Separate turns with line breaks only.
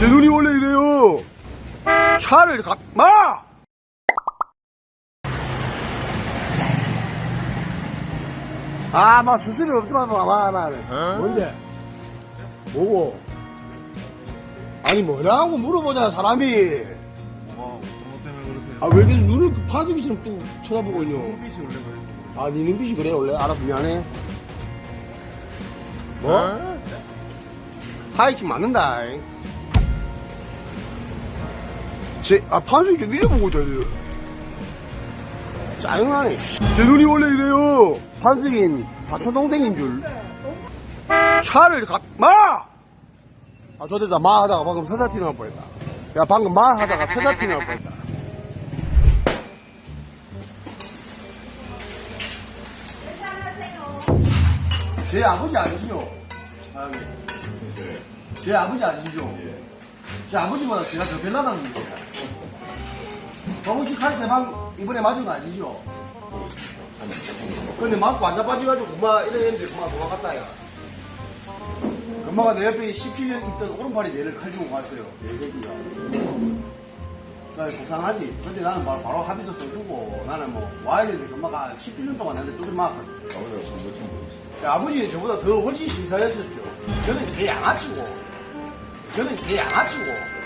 제 눈이 원래 이래요. 차를 가, 마! 아, 막 수술이 없지만, 막, 막, 막. 뭔데? 뭐고? 아니, 뭐라고 물어보자, 사람이.
뭐가 어떤 것 때문에 그러세요?
아, 왜 이렇게 눈을 그 파수기처럼 또 쳐다보고 있냐?
햇빛이 원래 그래요.
아, 니 눈빛이 그래, 원래? 알아서 미안해. 뭐?
어?
하이킹 맞는다. 잉. 제, 아, 판수기 좀 밀어보고 지금. 짜증나네. 제 눈이 원래 이래요. 판수기인 사촌 동생인 줄. 차를 가, 마! 아, 저 대다 마 하다가 방금 세사티 날 뻔했다. 야, 방금 마 하다가 세사티 날 뻔했다. 제 아버지 아니시죠? 아, 제 아버지 아니시죠? 제 아버지보다 제가 더 별나다는 거예요. 정우씨 칼세 방 이번에 맞은 거 아시죠? 근데 맞고 앉아 빠져가지고 엄마 이랬는데 엄마 도망갔다 야. 엄마가 내 옆에 17년 있던 오른팔이 내를 칼 주고 갔어요. 내 새끼가. 나 속상하지. 근데 나는 바로, 바로 합의서 써주고 나는 뭐 와야 되는데 엄마가 17년 동안 나한테 뚜들.
아버지가 몇층 모르겠어요.
야, 아버지는 저보다 더 훨씬 신사였었죠. 저는 개 양아치고, 저는 개 양아치고,